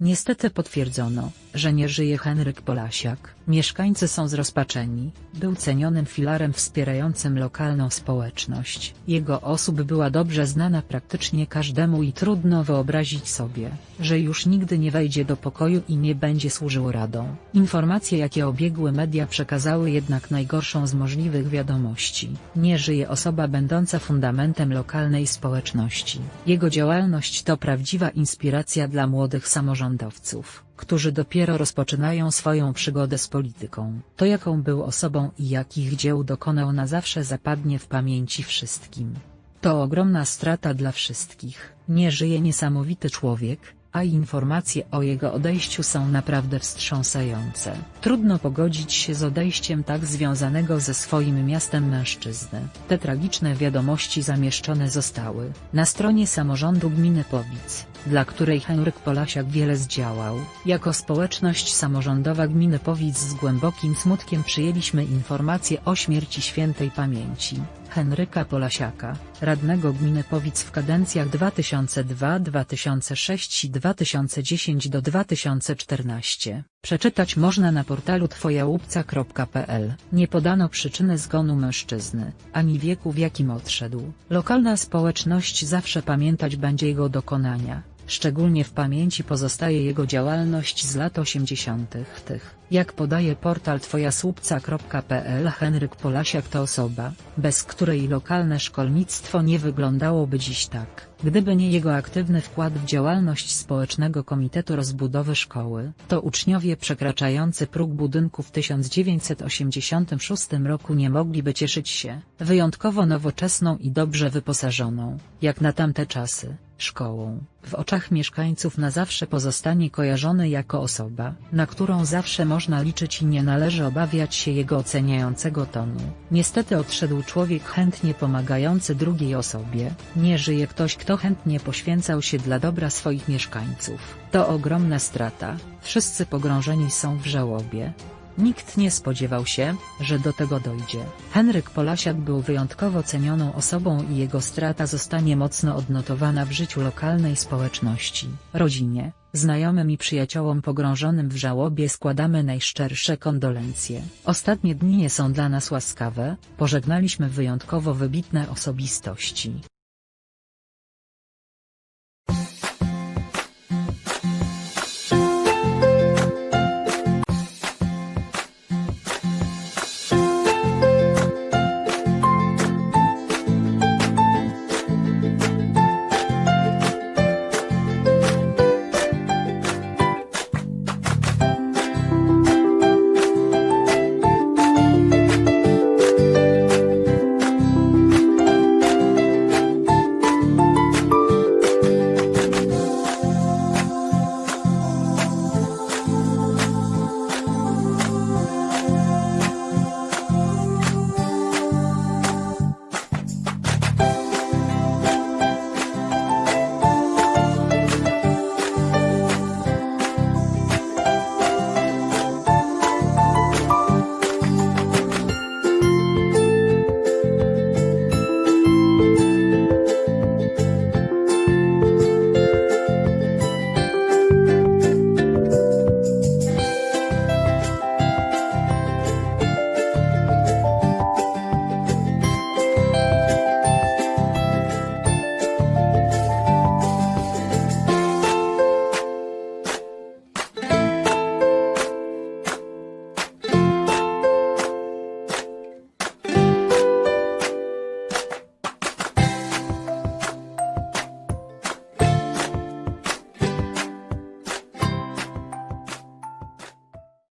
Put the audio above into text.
Niestety potwierdzono, że nie żyje Henryk Polasiak. Mieszkańcy są zrozpaczeni. Był cenionym filarem wspierającym lokalną społeczność. Jego osób była dobrze znana praktycznie każdemu i trudno wyobrazić sobie, że już nigdy nie wejdzie do pokoju i nie będzie służył radą. Informacje jakie obiegły media przekazały jednak najgorszą z możliwych wiadomości. Nie żyje osoba będąca fundamentem lokalnej społeczności. Jego działalność to prawdziwa inspiracja dla młodych samorządowców, którzy dopiero rozpoczynają swoją przygodę z polityką. To jaką był osobą i jakich dzieł dokonał na zawsze zapadnie w pamięci wszystkim. To ogromna strata dla wszystkich. Nie żyje niesamowity człowiek, a informacje o jego odejściu są naprawdę wstrząsające. Trudno pogodzić się z odejściem tak związanego ze swoim miastem mężczyzny. Te tragiczne wiadomości zamieszczone zostały na stronie samorządu gminy Powic, dla której Henryk Polasiak wiele zdziałał. Jako społeczność samorządowa gminy Powic z głębokim smutkiem przyjęliśmy informację o śmierci świętej pamięci. Henryka Polasiaka, radnego gminy Powic w kadencjach 2002-2006 i 2010 do 2014. Przeczytać można na portalu twojałupca.pl. Nie podano przyczyny zgonu mężczyzny, ani wieku w jakim odszedł. Lokalna społeczność zawsze pamiętać będzie jego dokonania. Szczególnie w pamięci pozostaje jego działalność z lat 80. tych. Jak podaje portal twojasłupca.pl Henryk Polasiak to osoba, bez której lokalne szkolnictwo nie wyglądałoby dziś tak. Gdyby nie jego aktywny wkład w działalność Społecznego Komitetu Rozbudowy Szkoły, to uczniowie przekraczający próg budynku w 1986 roku nie mogliby cieszyć się wyjątkowo nowoczesną i dobrze wyposażoną, jak na tamte czasy, szkołą. W oczach mieszkańców na zawsze pozostanie kojarzony jako osoba, na którą zawsze można liczyć i nie należy obawiać się jego oceniającego tonu. Niestety odszedł człowiek chętnie pomagający drugiej osobie, nie żyje ktoś kto chętnie poświęcał się dla dobra swoich mieszkańców. To ogromna strata, wszyscy pogrążeni są w żałobie. Nikt nie spodziewał się, że do tego dojdzie. Henryk Polasiak był wyjątkowo cenioną osobą i jego strata zostanie mocno odnotowana w życiu lokalnej społeczności. Rodzinie, znajomym i przyjaciołom pogrążonym w żałobie składamy najszczersze kondolencje. Ostatnie dni nie są dla nas łaskawe, pożegnaliśmy wyjątkowo wybitne osobistości.